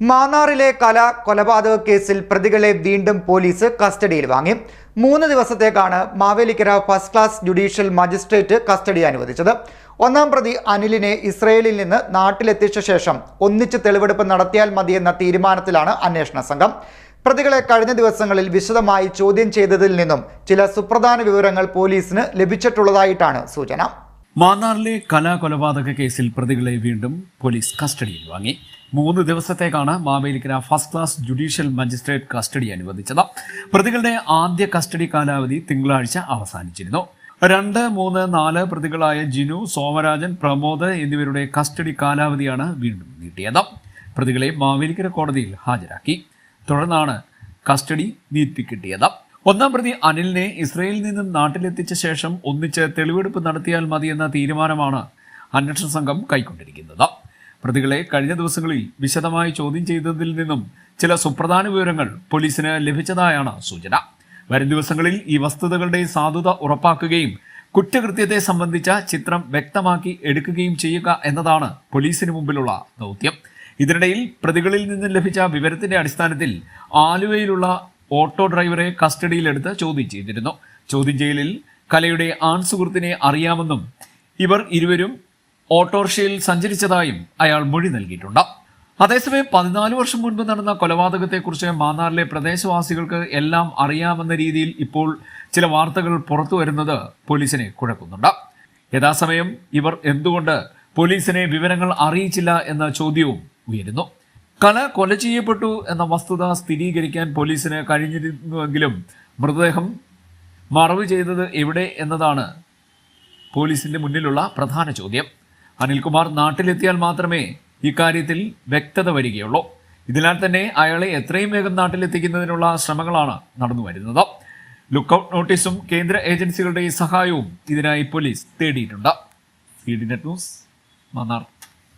മാന്നാറിലെ കല കൊലപാതക കേസിൽ പ്രതികളെ വീണ്ടും പോലീസ് കസ്റ്റഡിയിൽ വാങ്ങി. മൂന്ന് ദിവസത്തേക്കാണ് Mavelikkara first class judicial magistrate custody അനുവദിച്ചത്. ഒന്നാം പ്രതി അനിലിനെ ഇസ്രയേലിൽ നിന്ന് നാട്ടിലെത്തിച്ച ശേഷം ഒന്നിച്ച് തെളിവെടുപ്പ് നടത്തിയാൽ മതിയെന്ന തീരുമാനത്തിലാണ് അന്വേഷണ സംഘം. പ്രതികളെ കഴിഞ്ഞ ദിവസങ്ങളിൽ വിശദമായി ചോദ്യം ചെയ്തതിൽ നിന്നും ചില സുപ്രധാന വിവരങ്ങൾ പോലീസിന് ലഭിച്ചിട്ടുള്ളതായിട്ടാണ് സൂചന. മാന്നാറിലെ കലാ കൊലപാതക കേസിൽ പ്രതികളെ വീണ്ടും പോലീസ് കസ്റ്റഡിയിൽ വാങ്ങി. മൂന്ന് ദിവസത്തേക്കാണ് Mavelikkara first class judicial magistrate custody അനുവദിച്ചത്. പ്രതികളുടെ ആദ്യ കസ്റ്റഡി കാലാവധി തിങ്കളാഴ്ച അവസാനിച്ചിരുന്നു. രണ്ട് മൂന്ന് നാല് പ്രതികളായ ജിനു സോമരാജൻ പ്രമോദ് എന്നിവരുടെ കസ്റ്റഡി കാലാവധിയാണ് വീണ്ടും നീട്ടിയത്. പ്രതികളെ മാവേലിക്കര കോടതിയിൽ ഹാജരാക്കി. തുടർന്നാണ് കസ്റ്റഡി നീട്ടിക്കിട്ടിയത് ഒന്നാം പ്രതി അനിലിനെ ഇസ്രയേലിൽ നിന്നും നാട്ടിലെത്തിച്ച ശേഷം ഒന്നിച്ച് തെളിവെടുപ്പ് നടത്തിയാൽ മതിയെന്ന തീരുമാനമാണ് അന്വേഷണ സംഘം കൈക്കൊണ്ടിരിക്കുന്നത്. പ്രതികളെ കഴിഞ്ഞ ദിവസങ്ങളിൽ വിശദമായി ചോദ്യം ചെയ്തതിൽ നിന്നും ചില സുപ്രധാന വിവരങ്ങൾ പോലീസിന് ലഭിച്ചതായാണ് സൂചന. വരും ദിവസങ്ങളിൽ ഈ വസ്തുതകളുടെ സാധുത ഉറപ്പാക്കുകയും കുറ്റകൃത്യത്തെ സംബന്ധിച്ച ചിത്രം വ്യക്തമാക്കി എടുക്കുകയും ചെയ്യുക എന്നതാണ് പോലീസിന് മുമ്പിലുള്ള ദൗത്യം. ഇതിനിടയിൽ പ്രതികളിൽ നിന്ന് ലഭിച്ച വിവരത്തിന്റെ അടിസ്ഥാനത്തിൽ ആലുവയിലുള്ള ഓട്ടോ ഡ്രൈവറെ കസ്റ്റഡിയിലെടുത്ത് ചോദ്യം ചെയ്തിരുന്നു. ചോദ്യം ചെയ്യലിൽ കലയുടെ ആൺ സുഹൃത്തിനെ അറിയാമെന്നും ഇവർ ഇരുവരും ഓട്ടോറിക്ഷയിൽ സഞ്ചരിച്ചതായും അയാൾ മൊഴി നൽകിയിട്ടുണ്ട്. അതേസമയം പതിനാല് വർഷം മുൻപ് നടന്ന കൊലപാതകത്തെക്കുറിച്ച് മാന്നാറിലെ പ്രദേശവാസികൾക്ക് എല്ലാം അറിയാമെന്ന രീതിയിൽ ഇപ്പോൾ ചില വാർത്തകൾ പുറത്തു വരുന്നത് പോലീസിനെ കുഴക്കുന്നുണ്ട്. യഥാസമയം ഇവർ എന്തുകൊണ്ട് പോലീസിനെ വിവരങ്ങൾ അറിയിച്ചില്ല എന്ന ചോദ്യവും ഉയരുന്നു. കല കൊല ചെയ്യപ്പെട്ടു എന്ന വസ്തുത സ്ഥിരീകരിക്കാൻ പോലീസിന് കഴിഞ്ഞിരുന്നുവെങ്കിലും മൃതദേഹം മറവ് ചെയ്തത് എവിടെ എന്നതാണ് പോലീസിന്റെ മുന്നിലുള്ള പ്രധാന ചോദ്യം. അനിൽകുമാർ നാട്ടിലെത്തിയാൽ മാത്രമേ ഇക്കാര്യത്തിൽ വ്യക്തത വരികയുള്ളൂ. ഇതിനാൽ തന്നെ അയാളെ എത്രയും വേഗം നാട്ടിലെത്തിക്കുന്നതിനുള്ള ശ്രമങ്ങളാണ് നടന്നു വരുന്നത്. ലുക്കൌട്ട് നോട്ടീസും കേന്ദ്ര ഏജൻസികളുടെ സഹായവും ഇതിനായി പോലീസ് തേടിയിട്ടുണ്ട്. ന്യൂസ് മന്നാർ.